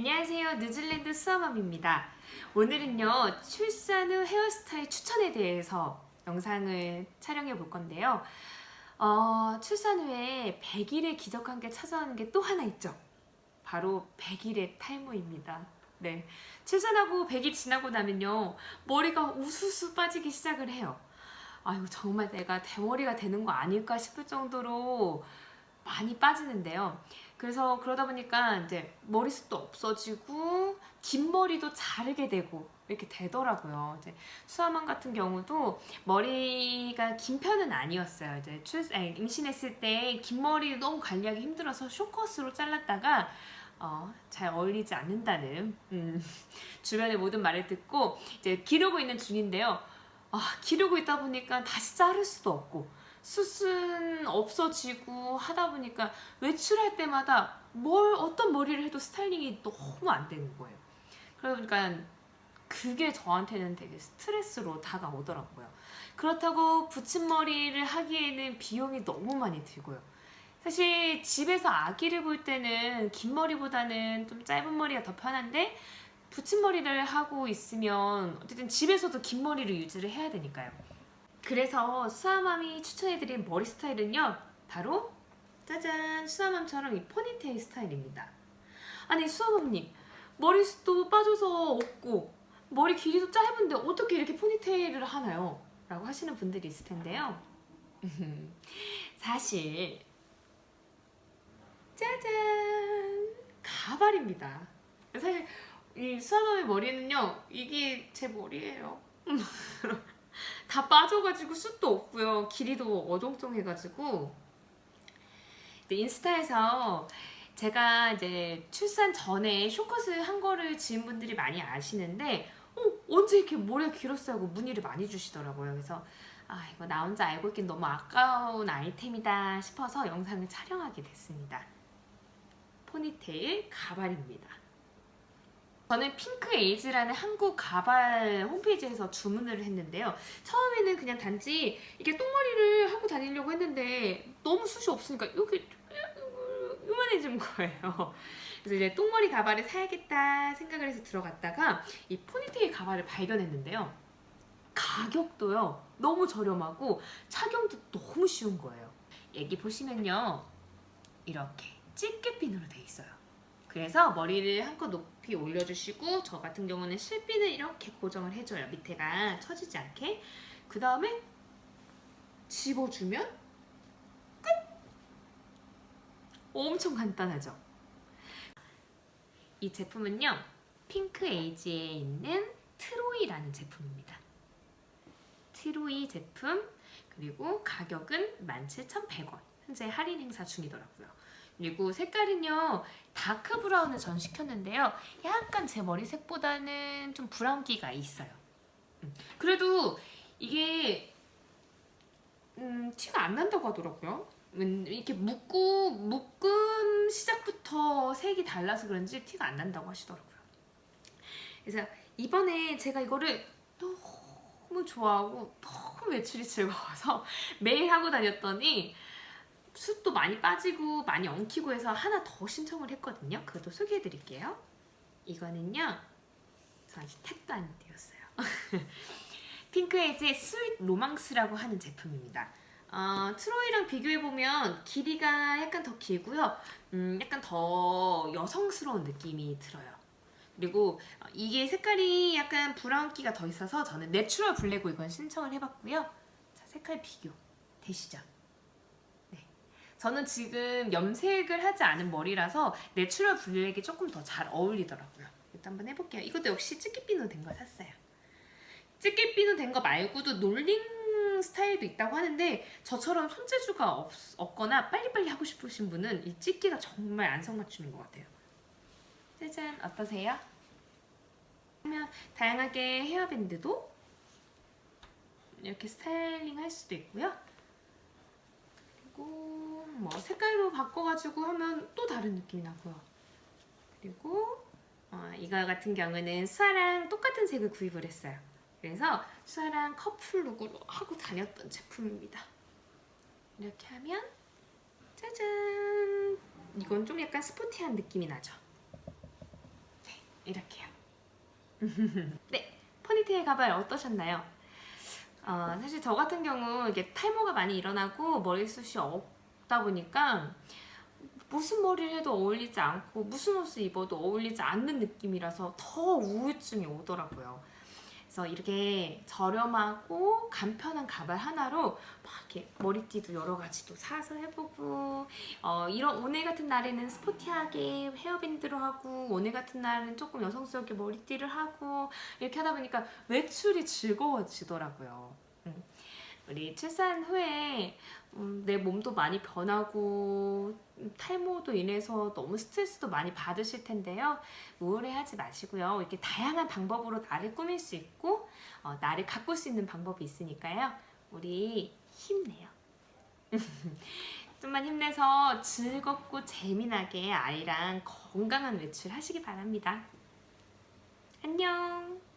안녕하세요. 뉴질랜드 수아맘입니다. 오늘은요, 출산 후 헤어스타일 추천에 대해서 영상을 촬영해 볼 건데요. 어, 출산 후에 100일의 기적한 게 찾아오는 게 또 하나 있죠. 바로 100일의 탈모입니다. 네. 출산하고 100일 지나고 나면요, 머리가 우수수 빠지기 시작을 해요. 아유, 정말 내가 대머리가 되는 거 아닐까 싶을 정도로 많이 빠지는데요. 그래서 그러다 보니까 이제 머리숱도 없어지고 긴 머리도 자르게 되고 이렇게 되더라고요. 이제 수아맘 같은 경우도 머리가 긴 편은 아니었어요. 이제 출 아니, 임신했을 때 긴 머리 너무 관리하기 힘들어서 쇼컷으로 잘랐다가 어, 잘 어울리지 않는다는 음, 주변의 모든 말을 듣고 이제 기르고 있는 중인데요. 아, 기르고 있다 보니까 다시 자를 수도 없고 숱은 없어지고 하다 보니까 외출할 때마다 뭘 어떤 머리를 해도 스타일링이 너무 안 되는 거예요. 그러니까 그게 저한테는 되게 스트레스로 다가오더라고요. 그렇다고 붙임머리를 하기에는 비용이 너무 많이 들고요. 사실 집에서 아기를 볼 때는 긴 머리보다는 좀 짧은 머리가 더 편한데 붙임머리를 하고 있으면 어쨌든 집에서도 긴 머리를 유지를 해야 되니까요. 그래서 수아맘이 추천해드린 머리 스타일은요 바로 짜잔! 수아맘처럼 이 포니테일 스타일입니다. 아니 수아맘님 머리숱도 빠져서 없고 머리 길이도 짧은데 어떻게 이렇게 포니테일을 하나요? 라고 하시는 분들이 있을 텐데요. 사실 짜잔! 가발입니다. 사실 이 수아맘의 머리는요 이게 제 머리예요 다 빠져가지고 숱도 없고요. 길이도 어정쩡해가지고 인스타에서 제가 이제 출산 전에 쇼컷을 한 거를 지은 분들이 많이 아시는데 어, 언제 이렇게 머리가 길었어요 하고 문의를 많이 주시더라고요. 그래서 아 이거 나 혼자 알고 있긴 너무 아까운 아이템이다 싶어서 영상을 촬영하게 됐습니다. 포니테일 가발입니다. 저는 핑크 에이즈라는 한국 가발 홈페이지에서 주문을 했는데요. 처음에는 그냥 단지 이게 똥머리를 하고 다니려고 했는데 너무 숱이 없으니까 이렇게 요만해진 거예요. 그래서 이제 똥머리 가발을 사야겠다 생각을 해서 들어갔다가 이 포니테일 가발을 발견했는데요. 가격도요. 너무 저렴하고 착용도 너무 쉬운 거예요. 여기 보시면요. 이렇게 찌개핀으로 돼 있어요. 그래서 머리를 한껏 높이 올려주시고 저 같은 경우는 실핀을 이렇게 고정을 해줘요. 밑에가 처지지 않게. 그 다음에 집어주면 끝! 엄청 간단하죠? 이 제품은요. 핑크 에이지에 있는 트로이라는 제품입니다. 트로이 제품 그리고 가격은 17,100원. 현재 할인 행사 중이더라고요. 그리고 색깔은요 다크 브라운을 전 시켰는데요. 약간 제 머리 색보다는 좀 브라운기가 있어요. 음, 그래도 이게 음, 티가 안 난다고 하더라고요. 음, 이렇게 묶고 묶음 시작부터 색이 달라서 그런지 티가 안 난다고 하시더라고요. 그래서 이번에 제가 이거를 너무 좋아하고 너무 매출이 즐거워서 매일 하고 다녔더니 숱도 많이 빠지고 많이 엉키고 해서 하나 더 신청을 했거든요. 그것도 소개해 드릴게요. 이거는요. 저 아직 택도 안 띄었어요. 핑크에이지의 스윗 로망스라고 하는 제품입니다. 어, 트로이랑 비교해보면 길이가 약간 더 길고요. 음, 약간 더 여성스러운 느낌이 들어요. 그리고 이게 색깔이 약간 브라운기가 더 있어서 저는 내추럴 블랙으로 이건 신청을 해봤고요. 자, 색깔 비교 되시죠? 저는 지금 염색을 하지 않은 머리라서 내추럴 블랙이 조금 더 잘 어울리더라고요. 일단 한번 해볼게요. 이것도 역시 찌끼비누 된 거 샀어요. 찌끼비누 된 거 말고도 놀링 스타일도 있다고 하는데 저처럼 손재주가 없, 없거나 빨리빨리 하고 싶으신 분은 이 찌끼가 정말 안성맞춤인 것 같아요. 짜잔 어떠세요? 그러면 다양하게 헤어밴드도 이렇게 스타일링 할 수도 있고요. 그리고 뭐 색깔로 바꿔가지고 하면 또 다른 느낌이 나고요. 그리고 어, 이거 같은 경우는 수아랑 똑같은 색을 구입을 했어요. 그래서 수아랑 커플 룩으로 하고 다녔던 제품입니다. 이렇게 하면 짜잔! 이건 좀 약간 스포티한 느낌이 나죠. 이렇게요. 네, 포니테일 가발 어떠셨나요? 어, 사실 저 같은 경우 이게 탈모가 많이 일어나고 머리숱이 없다 보니까 무슨 머리를 해도 어울리지 않고 무슨 옷을 입어도 어울리지 않는 느낌이라서 더 우울증이 오더라고요. 그래서 이렇게 저렴하고 간편한 가발 하나로 막 이렇게 머리띠도 여러 가지도 사서 해보고 어, 이런 오늘 같은 날에는 스포티하게 헤어밴드로 하고 오늘 같은 날은 조금 여성스럽게 머리띠를 하고 이렇게 하다 보니까 외출이 즐거워지더라고요. 음. 우리 출산 후에 음, 내 몸도 많이 변하고 음, 탈모도 인해서 너무 스트레스도 많이 받으실 텐데요. 우울해하지 마시고요. 이렇게 다양한 방법으로 나를 꾸밀 수 있고 어, 나를 가꿀 수 있는 방법이 있으니까요. 우리 힘내요. 좀만 힘내서 즐겁고 재미나게 아이랑 건강한 외출 하시기 바랍니다. 안녕.